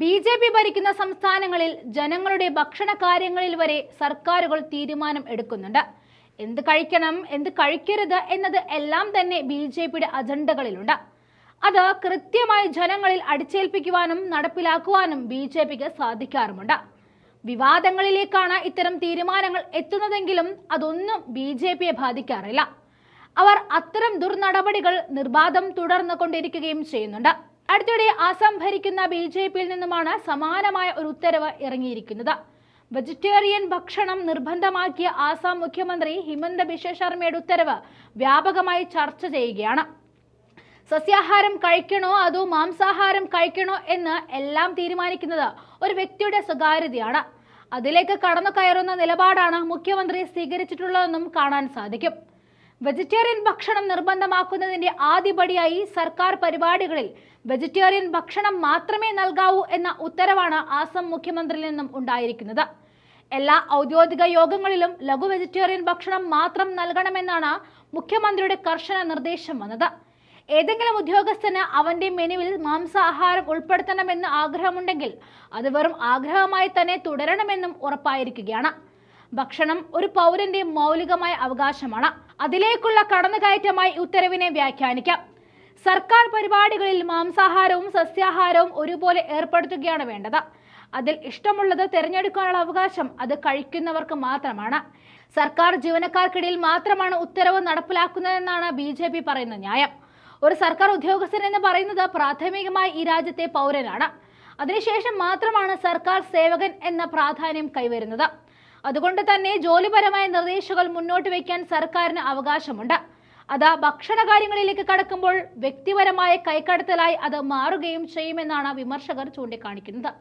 B J P ഭരിക്കുന്ന സംസ്ഥാനങ്ങളിൽ ജനങ്ങളുടെ ഭക്ഷണ കാര്യങ്ങളിൽ വരെ സർക്കാരുകൾ തീരുമാനം എടുക്കുന്നുണ്ട്. എന്ത് കഴിക്കണം എന്ത് കഴിക്കരുത് എന്നത് എല്ലാം തന്നെ ബി ജെ പിയുടെ അജണ്ടകളിലുണ്ട്. അത് കൃത്യമായി ജനങ്ങളിൽ അടിച്ചേൽപ്പിക്കുവാനും നടപ്പിലാക്കുവാനും ബി ജെ പിക്ക് സാധിക്കാറുമുണ്ട്. വിവാദങ്ങളിലേക്കാണ് ഇത്തരം തീരുമാനങ്ങൾ എത്തുന്നതെങ്കിലും അതൊന്നും ബി ജെ പിയെ ബാധിക്കാറില്ല. അവർ അത്തരം ദുർനടപടികൾ നിർബാധം തുടർന്നു കൊണ്ടിരിക്കുകയും ചെയ്യുന്നുണ്ട്. അടുത്തിടെ ആസാം ഭരിക്കുന്ന ബി ജെ പിയിൽ നിന്നുമാണ് സമാനമായ ഒരു ഉത്തരവ് ഇറങ്ങിയിരിക്കുന്നത്. വെജിറ്റേറിയൻ ഭക്ഷണം നിർബന്ധമാക്കിയ ആസാം മുഖ്യമന്ത്രി ഹിമന്ത ബിശ്വ ശർമ്മയുടെ ഉത്തരവ് വ്യാപകമായി ചർച്ച ചെയ്യുകയാണ്. സസ്യാഹാരം കഴിക്കണോ അതോ മാംസാഹാരം കഴിക്കണോ എന്ന് എല്ലാം തീരുമാനിക്കുന്നത് ഒരു വ്യക്തിയുടെ സ്വകാര്യതയാണ്. അതിലേക്ക് കടന്നു കയറുന്ന നിലപാടാണ് മുഖ്യമന്ത്രി സ്വീകരിച്ചിട്ടുള്ളതെന്നും കാണാൻ സാധിക്കും. വെജിറ്റേറിയൻ ഭക്ഷണം നിർബന്ധമാക്കുന്നതിന്റെ ആദ്യപടിയായി സർക്കാർ പരിപാടികളിൽ വെജിറ്റേറിയൻ ഭക്ഷണം മാത്രമേ നൽകാവൂ എന്ന ഉത്തരവാണ് ആസം മുഖ്യമന്ത്രിയിൽ നിന്നും ഉണ്ടായിരിക്കുന്നത്. എല്ലാ ഔദ്യോഗിക യോഗങ്ങളിലും ലഘു വെജിറ്റേറിയൻ ഭക്ഷണം മാത്രം നൽകണമെന്നാണ് മുഖ്യമന്ത്രിയുടെ കർശന നിർദ്ദേശം വന്നത്. ഏതെങ്കിലും ഉദ്യോഗസ്ഥന് അവന്റെ മെനുവിൽ മാംസാഹാരം ഉൾപ്പെടുത്തണമെന്ന് ആഗ്രഹമുണ്ടെങ്കിൽ അത് വെറും ആഗ്രഹമായി തന്നെ തുടരണമെന്നും ഉറപ്പായിരിക്കുകയാണ്. ഭക്ഷണം ഒരു പൗരന്റെ മൗലികമായ അവകാശമാണ്. അതിലേക്കുള്ള കടന്നുകയറ്റമായി ഉത്തരവിനെ വ്യാഖ്യാനിക്കാം. സർക്കാർ പരിപാടികളിൽ മാംസാഹാരവും സസ്യാഹാരവും ഒരുപോലെ ഏർപ്പെടുത്തുകയാണ് വേണ്ടത്. അതിൽ ഇഷ്ടമുള്ളത് തിരഞ്ഞെടുക്കാനുള്ള അവകാശം അത് കഴിക്കുന്നവർക്ക് മാത്രമാണ്. സർക്കാർ ജീവനക്കാർക്കിടയിൽ മാത്രമാണ് ഉത്തരവ് നടപ്പിലാക്കുന്നതെന്നാണ് ബി ജെ പി പറയുന്ന ന്യായം. ഒരു സർക്കാർ ഉദ്യോഗസ്ഥൻ എന്ന് പറയുന്നത് പ്രാഥമികമായി ഈ രാജ്യത്തെ പൗരനാണ്. അതിനുശേഷം മാത്രമാണ് സർക്കാർ സേവകൻ എന്ന പ്രാധാന്യം കൈവരുന്നത്. അതുകൊണ്ട് തന്നെ ജോലിപരമായ നിർദ്ദേശങ്ങൾ മുന്നോട്ട് വയ്ക്കാൻ സർക്കാരിന് അവകാശമുണ്ട്. അത് ഭക്ഷണ കാര്യങ്ങളിലേക്ക് കടക്കുമ്പോൾ വ്യക്തിപരമായ കൈക്കടത്തലായി അത് മാറുകയും ചെയ്യുമെന്നാണ് വിമർശകർ ചൂണ്ടിക്കാണിക്കുന്നത്.